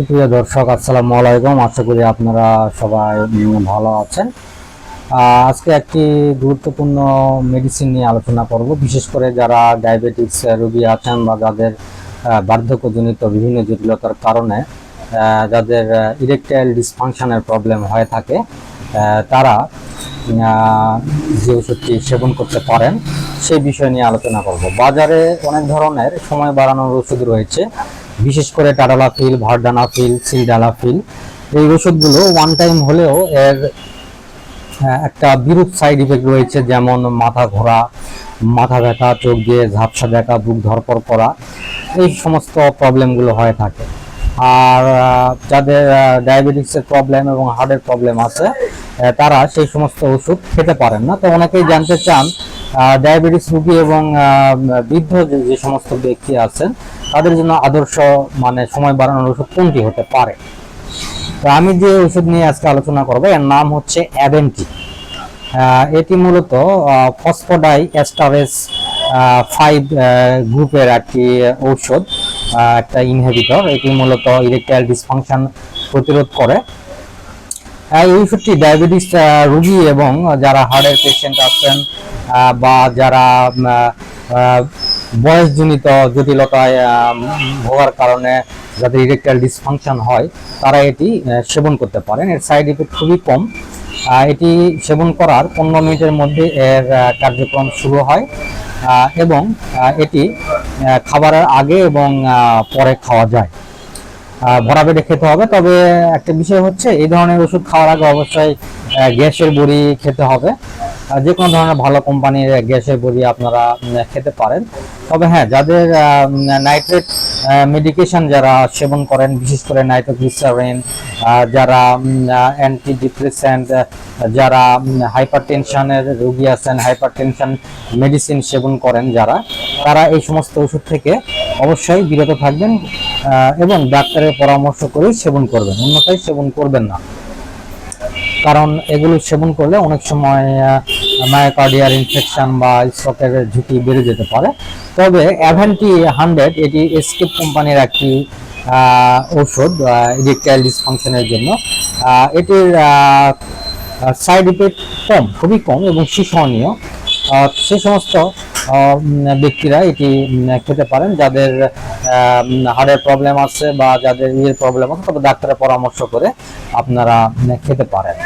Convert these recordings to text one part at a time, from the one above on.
সুপ্রিয় দর্শক, আসসালামু আলাইকুম। আশা করি আপনারা সবাই ভালো আছেন। আজকে একটি গুরুত্বপূর্ণ মেডিসিন নিয়ে আলোচনা করব। বিশেষ করে যারা ডায়াবেটিক্স রোগী আছেন বা যাদের বার্ধক্যজনিত বিভিন্ন জটিলতার কারণে যাদের ইরেকটাইল ডিসফাংশনের প্রবলেম হয়ে থাকে তারা যে ওষুধটি সেবন করতে পারেন, সেই বিষয় নিয়ে আলোচনা করব। বাজারে অনেক ধরনের সময় বাড়ানোর ওষুধ রয়েছে। বিশেষ করে টাডালাফিল ভারডানাফিল সিলডালাফিল এই ওষুধগুলো ওয়ান টাইম হলেও এর একটা বিরূপ সাইড ইফেক্ট রয়েছে, যেমন মাথা ঘোরা, মাথা ব্যথা, চোখ দিয়ে ঝাপসা দেখা, বুক ধরপর করা, এই সমস্ত প্রবলেমগুলো হয়ে থাকে। আর যাদের ডায়াবেটিক্সের প্রবলেম এবং হার্টের প্রবলেম আছে তারা সেই সমস্ত ওষুধ খেতে পারেন না। তো অনেকেই জানতে চান ডায়াবেটিস রোগী এবং বৃদ্ধ যে সমস্ত ব্যক্তি আছেন তাদের জন্য আদর্শ মানে সময় বাড়ানোর ওষুধ কোনটি হতে পারে? তো আমি যে ওষুধ নিয়ে আজকে আলোচনা করব, এর নাম হচ্ছে অ্যাভেন্টি। এটি মূলত ফসফোডাই এস্টারেস ফাইভ গ্রুপের একটি ঔষধ একটা ইনহেবিটর। এটি মূলত ইরেকটাইল ডিসফাংশন প্রতিরোধ করে। এই ওষুধটি ডায়াবেটিস রোগী এবং যারা হার্টের পেশেন্ট আছেন বা যারা বয়সজনিত জটিলতায় ভোগার কারণে যাদের ইরেকটাইল ডিসফাংশন হয়, তারা এটি সেবন করতে পারেন। এর সাইড ইফেক্ট খুবই কম। এটি সেবন করার পনেরো মিনিটের মধ্যে এর কার্যক্রম শুরু হয়। এবং এটি খাবারের আগে এবং পরে খাওয়া যায়। ভরা পেটে খেতে হবে। তবে একটা বিষয় হচ্ছে, এই ধরনের ওষুধ খাওয়ার আগে অবশ্যই গ্যাসের বড়ি খেতে হবে। যে কোনো ধরনের ভালো কোম্পানির গ্যাসের বড়ি আপনারা খেতে পারেন। তবে হ্যাঁ যাদের নাইট্রেট মেডিকেশন যারা সেবন করেন, বিশেষ করে নাইট্রোগ্লিসারিন যারা অ্যান্টি ডিপ্রেসেন্ট যারা হাইপার টেনশনের রোগী আছেন হাইপার টেনশন মেডিসিন সেবন করেন যারা, তারা এই সমস্ত ওষুধ থেকে অবশ্যই বিরত থাকবেন এবং ডাক্তারের পরামর্শ করেই সেবন করবেন। অন্যথায় সেবন করবেন না। কারণ এগুলো সেবন করলে অনেক সময় মায়োকার্ডিয়ার ইনফেকশন বা স্ট্রোকের ঝুঁকি বেড়ে যেতে পারে। তবে অ্যাভেন্টি হান্ড্রেড এটি এসকেপ কোম্পানির একটি ঔষধ ইরেকটাইল ডিসফাংশনের জন্য। এটির সাইড ইফেক্ট কম খুবই কম এবং আহ, সে সমস্ত ব্যক্তিরা এটি খেতে পারেন। যাদের হাড়ের প্রবলেম আছে বা যাদের ইয়ের প্রবলেম আছে, তবে ডাক্তারের পরামর্শ করে আপনারা খেতে পারেন।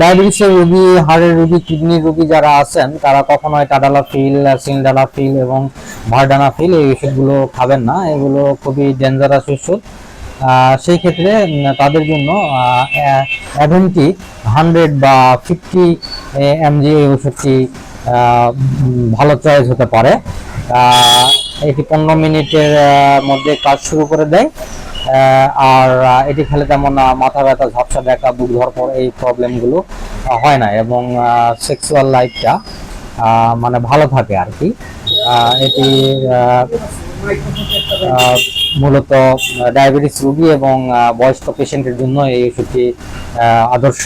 ডায়াবেটিসের রোগী, হাড়ের রোগী কিডনির রোগী যারা আছেন, তারা কখনোই টাডালাফিল সিলডালাফিল এবং ভারডানা ফিল এই ওষুধগুলো খাবেন না। এগুলো খুবই ডেঞ্জারাস ওষুধ। সেই ক্ষেত্রে তাদের জন্য অ্যাভেন্টি হান্ড্রেড বা ফিফটি এমজি এই ওষুধটি ভালো চয়েস হতে পারে। এটি পনেরো মিনিটের মধ্যে কাজ শুরু করে দেয়। আর এটি খেলে তেমন মাথা ব্যথা, ঝাপসা দেখা, বুক ধরপর এই প্রবলেমগুলো হয় না এবং সেক্সুয়াল লাইফটা মানে ভালো থাকে আর কি। এটি মূলত ডায়াবেটিস রোগী এবং বয়স্ক পেশেন্টের জন্য এই ওষুধটি আদর্শ।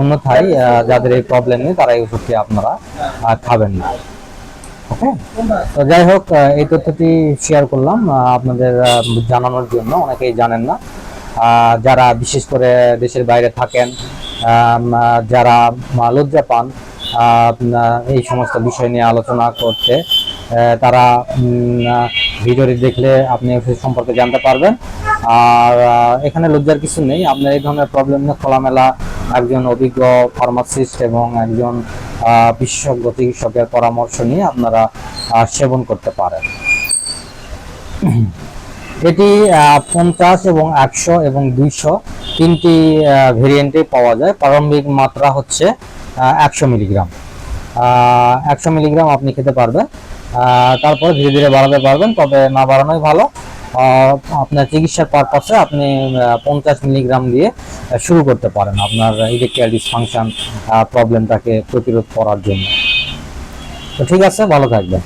অন্যথায় যাদের এই প্রবলেম নেই তারা এই ওষুধটি আপনারা খাবেন না। ওকে তো যাই হোক এই তথ্যটি শেয়ার করলাম আপনাদের জানানোর জন্য, অনেকেই জানেন না। যারা বিশেষ করে দেশের বাইরে থাকেন যারা লজ্জা পান এই সমস্ত বিষয় নিয়ে আলোচনা করতে তারা ভিডিওটি দেখলে আপনি ওষুধ সম্পর্কে জানতে পারবেন। আর এখানে লজ্জার কিছু নেই। আপনার এই ধরনের প্রবলেম নিয়ে খোলামেলা একজন অভিজ্ঞ ফার্মাসিস্ট এবং একজন বিশেষজ্ঞ চিকিৎসকের পরামর্শ নিয়ে আপনারা সেবন করতে পারেন। এটি পঞ্চাশ এবং একশো এবং দুইশো তিনটি ভেরিয়েন্টে পাওয়া যায়। প্রারম্ভিক মাত্রা হচ্ছে একশো মিলিগ্রাম। একশো মিলিগ্রাম আপনি খেতে পারবেন। তারপরে ধীরে ধীরে বাড়াতে পারবেন, তবে না বাড়ানোই ভালো। আপনার চিকিৎসার পারপাসে আপনি পঞ্চাশ মিলিগ্রাম দিয়ে শুরু করতে পারেন আপনার ইলেকট্রিয়াল ডিসফাংশন প্রবলেমটাকে প্রতিরোধ করার জন্য। তো ঠিক আছে, ভালো থাকবেন।